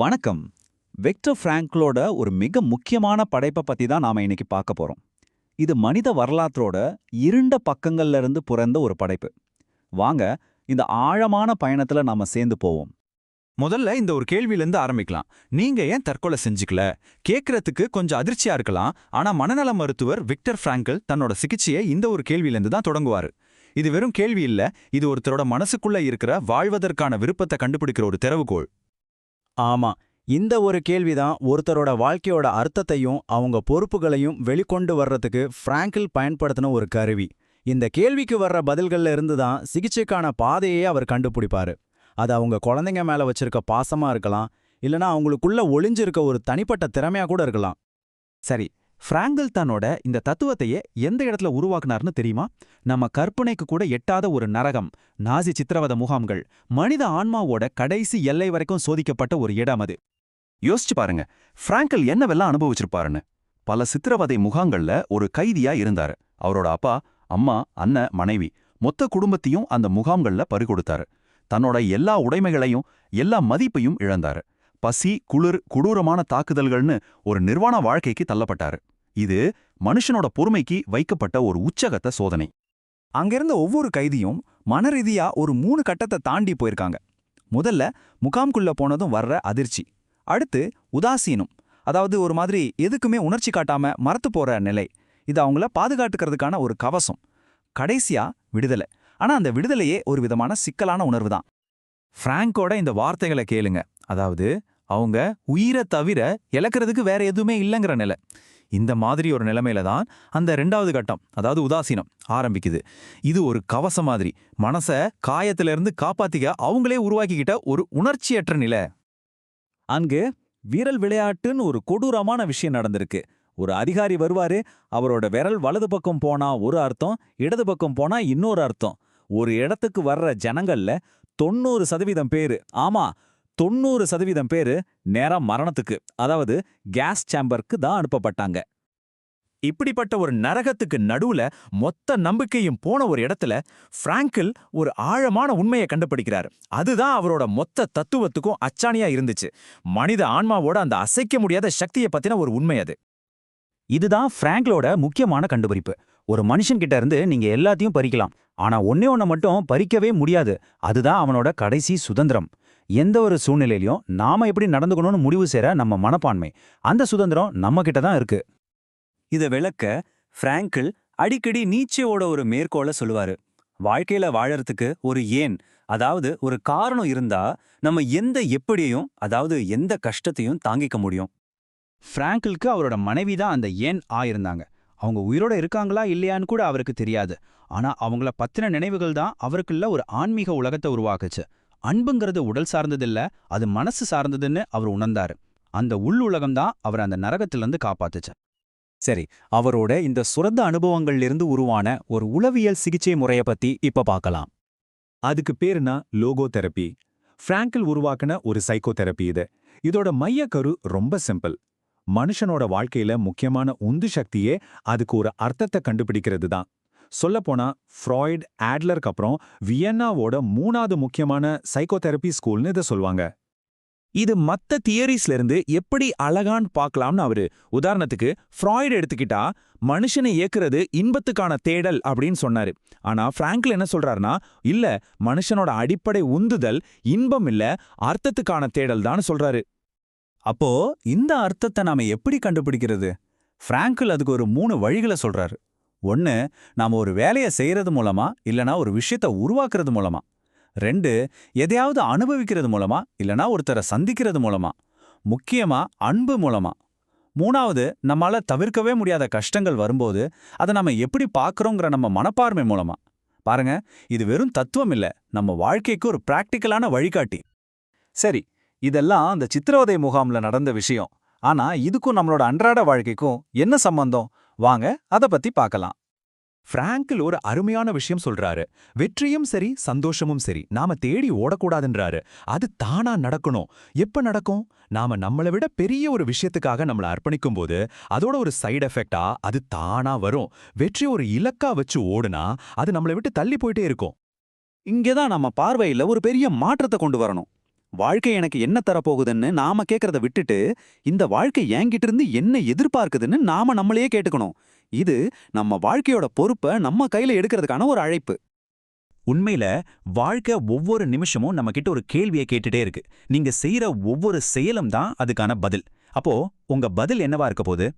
வணக்கம். விக்டர் ஃப்ராங்க்லோட ஒரு மிக முக்கியமான படைப்பை பத்தி தான் நாம இன்னைக்கு பார்க்க போறோம். இது மனித வரலாற்றோட இருண்ட பக்கங்கள்ல இருந்து பிறந்த ஒரு படைப்பு. வாங்க இந்த ஆழமான பயணத்துல நாம சேர்ந்து போவோம். முதல்ல இந்த ஒரு கேள்வியிலேருந்து ஆரம்பிக்கலாம். நீங்க ஏன் தற்கொலை செஞ்சுக்கல? கேட்கறதுக்கு கொஞ்சம் அதிர்ச்சியா இருக்கலாம். ஆனா மனநல மருத்துவர் விக்டர் ஃப்ராங்கல் தன்னோட சிகிச்சையை இந்த ஒரு கேள்வியிலேருந்து தான் தொடங்குவாரு. இது வெறும் கேள்வி இல்ல இது ஒருத்தரோட மனசுக்குள்ள இருக்கிற வாழ்வதற்கான விருப்பத்தை கண்டுபிடிக்கிற ஒரு திறவுகோள். ஆமா இந்த ஒரு கேள்விதான் ஒருத்தரோட வாழ்க்கையோட அர்த்தத்தையும் அவங்க பொறுப்புகளையும் வெளிக்கொண்டு வர்றதுக்கு பிராங்கில் பயன்படுத்தின ஒரு கருவி. இந்த கேள்விக்கு வர்ற பதில்கள்ல இருந்து தான் சிகிச்சைக்கான பாதையே அவர் கண்டுபிடிப்பாரு. அது அவங்க குழந்தைங்க மேல வச்சிருக்க பாசமா இருக்கலாம் இல்லனா அவங்களுக்குள்ள ஒளிஞ்சிருக்க ஒரு தனிப்பட்ட திறமையா கூட இருக்கலாம். சரி ஃப்ராங்கல் தன்னோட இந்த தத்துவத்தையே எந்த இடத்துல உருவாக்குனார்னு தெரியுமா? நம்ம கற்பனைக்கு கூட எட்டாத ஒரு நரகம் நாசி சித்திரவத முகாம்கள் மனித ஆன்மாவோட கடைசி எல்லை வரைக்கும் சோதிக்கப்பட்ட ஒரு இடம் அது. யோசிச்சு பாருங்க ஃப்ராங்கல் என்னவெல்லாம் அனுபவிச்சிருப்பாருன்னு. பல சித்திரவதை முகாங்கள்ல ஒரு கைதியா இருந்தாரு. அவரோட அப்பா அம்மா அண்ணன் மனைவி மொத்த குடும்பத்தையும் அந்த முகாம்கள்ல பறிகொடுத்தாரு. தன்னோட எல்லா உடைமைகளையும் எல்லா மதிப்பையும் இழந்தாரு. பசி குளிர் கொடூரமான தாக்குதல்கள்னு ஒரு நிர்வாண வாழ்க்கைக்கு தள்ளப்பட்டாரு. இது மனுஷனோட பொறுமைக்கு வைக்கப்பட்ட ஒரு உச்சகத்த சோதனை. அங்கிருந்த ஒவ்வொரு கைதியும் மனரீதியா ஒரு மூணு கட்டத்தை தாண்டி போயிருக்காங்க. முதல்ல முகாம்குள்ள போனதும் வர்ற அதிர்ச்சி. அடுத்து உதாசீனம். அதாவது ஒரு மாதிரி எதுக்குமே உணர்ச்சி காட்டாம மறத்து போற நிலை. இது அவங்கள பாதுகாத்துக்கிறதுக்கான ஒரு கவசம். கடைசியா விடுதலை. ஆனா அந்த விடுதலையே ஒரு விதமான சிக்கலான உணர்வு தான். பிராங்கோட இந்த வார்த்தைகளை கேளுங்க. அதாவது அவங்க உயிரை தவிர இழக்கிறதுக்கு வேற எதுவுமே இல்லைங்கிற நிலை. இந்த மாதிரி ஒரு நிலைமையில தான் அந்த ரெண்டாவது கட்டம் அதாவது உதாசீனம் ஆரம்பிக்குது. இது ஒரு கவசம் மாதிரி. மனச காயத்திலிருந்து காப்பாத்திக்க அவங்களே உருவாக்கிக்கிட்ட ஒரு உணர்ச்சியற்ற நிலை. அங்கு வீரல் விளையாட்டுன்னு ஒரு கொடூரமான விஷயம் நடந்திருக்கு. ஒரு அதிகாரி வருவாரு அவரோட விரல் வலது பக்கம் போனா ஒரு அர்த்தம் இடது பக்கம் போனா இன்னொரு அர்த்தம். ஒரு இடத்துக்கு வர்ற ஜனங்கள்ல தொண்ணூறு சதவீதம் பேரு. ஆமா தொண்ணூறு சதவீதம் பேரு நேரா மரணத்துக்கு அதாவது கேஸ் சேம்பருக்கு தான் அனுப்பப்பட்டாங்க. இப்படிப்பட்ட ஒரு நரகத்துக்கு நடுவுல மொத்த நம்பிக்கையும் போன ஒரு இடத்துல பிராங்கில் ஒரு ஆழமான உண்மையை கண்டுபிடிக்கிறார். அதுதான் அவரோட மொத்த தத்துவத்துக்கும் அச்சாணியா இருந்துச்சு. மனித ஆன்மாவோட அந்த அசைக்க முடியாத சக்தியை பத்தின ஒரு உண்மை அது. இதுதான் பிராங்க்லோட முக்கியமான கண்டுபிடிப்பு. ஒரு மனுஷன்கிட்ட இருந்து நீங்க எல்லாத்தையும் பறிக்கலாம். ஆனா ஒன்னே ஒன்ன மட்டும் பறிக்கவே முடியாது. அதுதான் அவனோட கடைசி சுதந்திரம். எந்த ஒரு சூழ்நிலையிலையும் நாம எப்படி நடந்துக்கணும்னு முடிவு செய்ற நம்ம மனப்பான்மை. அந்த சுதந்திரம் நம்ம கிட்ட தான் இருக்கு. இத விளக்க பிராங்கிள் அடிக்கடி நீச்சையோட ஒரு மேற்கோள சொல்லுவாரு. வாழ்க்கையில வாழறதுக்கு ஒரு ஏன் அதாவது ஒரு காரணம் இருந்தா நம்ம எந்த எப்படியும் அதாவது எந்த கஷ்டத்தையும் தாங்கிக்க முடியும். பிராங்கிளுக்கு அவரோட மனைவி தான் அந்த ஏன் ஆயிருந்தாங்க. அவங்க உயிரோட இருக்காங்களா இல்லையான்னு கூட அவருக்கு தெரியாது. ஆனா அவங்கள பத்தின நினைவுகள் தான் அவருக்குள்ள ஒரு ஆன்மீக உலகத்தை உருவாக்குச்சு. அன்புங்கிறது உடல் சார்ந்ததில்ல அது மனசு சார்ந்ததுன்னு அவர் உணர்ந்தாரு. அந்த உள்ளுலகம்தான் தான் அவர் அந்த நரகத்திலிருந்து காப்பாத்துச்சு. சரி அவரோட இந்த சுரந்த அனுபவங்கள்லிருந்து உருவான ஒரு உளவியல் சிகிச்சை முறைய பத்தி இப்ப பார்க்கலாம். அதுக்கு பேருனா லோகோ தெரப்பி பிராங்கில் உருவாக்கின ஒரு சைக்கோ தெரப்பி இது. இதோட மைய கரு ரொம்ப சிம்பிள். மனுஷனோட வாழ்க்கையில முக்கியமான உந்து சக்தியே அதுக்கு ஒரு அர்த்தத்தை கண்டுபிடிக்கிறது தான் சொல்லப்போனா ஃப்ராய்ட் ஆட்லருக்கு அப்புறம் வியன்னாவோட மூணாவது முக்கியமான சைக்கோதெரபி ஸ்கூல்னு இதை சொல்லுவாங்க இது மத்த தியரிஸ்ல இருந்து எப்படி அழகான்னு பார்க்கலாம்னு அவரு உதாரணத்துக்கு ஃப்ராய்டு எடுத்துக்கிட்டா மனுஷனை இயக்குறது இன்பத்துக்கான தேடல் அப்படின்னு சொன்னாரு. ஆனா பிராங்க்ல என்ன சொல்றாருன்னா இல்ல மனுஷனோட அடிப்படை உந்துதல் இன்பம் இல்ல அர்த்தத்துக்கான தேடல் தான் சொல்றாரு. அப்போ இந்த அர்த்தத்தை நாம எப்படி கண்டுபிடிக்கிறது? பிராங்கிள் அதுக்கு ஒரு மூணு வழிகளை சொல்றாரு. ஒன்னு நாம ஒரு வேலையை செய்கிறது மூலமா இல்லனா ஒரு விஷயத்த உருவாக்குறது மூலமா. ரெண்டு எதையாவது அனுபவிக்கிறது மூலமா இல்லனா ஒருத்தரை சந்திக்கிறது மூலமா. முக்கியமா அன்பு மூலமா. மூணாவது நம்மால தவிர்க்கவே முடியாத கஷ்டங்கள் வரும்போது அதை நம்ம எப்படி பார்க்குறோங்கிற நம்ம மனப்பார்மை மூலமா. பாருங்க இது வெறும் தத்துவம் இல்ல நம்ம வாழ்க்கைக்கு ஒரு பிராக்டிக்கலான வழிகாட்டி. சரி இதெல்லாம் அந்த சித்திரவதை முகாம்ல நடந்த விஷயம். ஆனா இதுக்கும் நம்மளோட அன்றாட வாழ்க்கைக்கும் என்ன சம்பந்தம்? வாங்க அத பத்தி பார்க்கலாம் பிராங்கில் ஒரு அருமையான விஷயம் சொல்றாரு. வெற்றியும் சரி சந்தோஷமும் சரி. நாம தேடி ஓடக்கூடாதுன்றாரு. அது தானா நடக்கணும். எப்ப நடக்கும்? நாம நம்மளை விட பெரிய ஒரு விஷயத்துக்காக நம்மள அர்ப்பணிக்கும் போது அதோட ஒரு சைடு எஃபெக்டா அது தானா வரும். வெற்றி ஒரு இலக்கா வச்சு ஓடுனா அது நம்மளை விட்டு தள்ளி போயிட்டே இருக்கும். இங்கேதான் நம்ம பார்வையில ஒரு பெரிய மாற்றத்தை கொண்டு வரணும். வாழ்க்கை எனக்கு என்ன தரப்போகுதுன்னு நாம கேட்கறத விட்டுட்டு இந்த வாழ்க்கை என்கிட்ட இருந்து என்ன எதிர்பார்க்குதுன்னு நாம நம்மளையே கேட்டுக்கணும். இது நம்ம வாழ்க்கையோட பொறுப்பை நம்ம கையில எடுக்கிறதுக்கான ஒரு அழைப்பு. உண்மையில வாழ்க்கை ஒவ்வொரு நிமிஷமும் நம்ம கிட்ட ஒரு கேள்வியை கேட்டுட்டே இருக்கு. நீங்க செய்யற ஒவ்வொரு செயலும் தான் அதுக்கான பதில். அப்போ உங்க பதில் என்னவா இருக்க போகுது?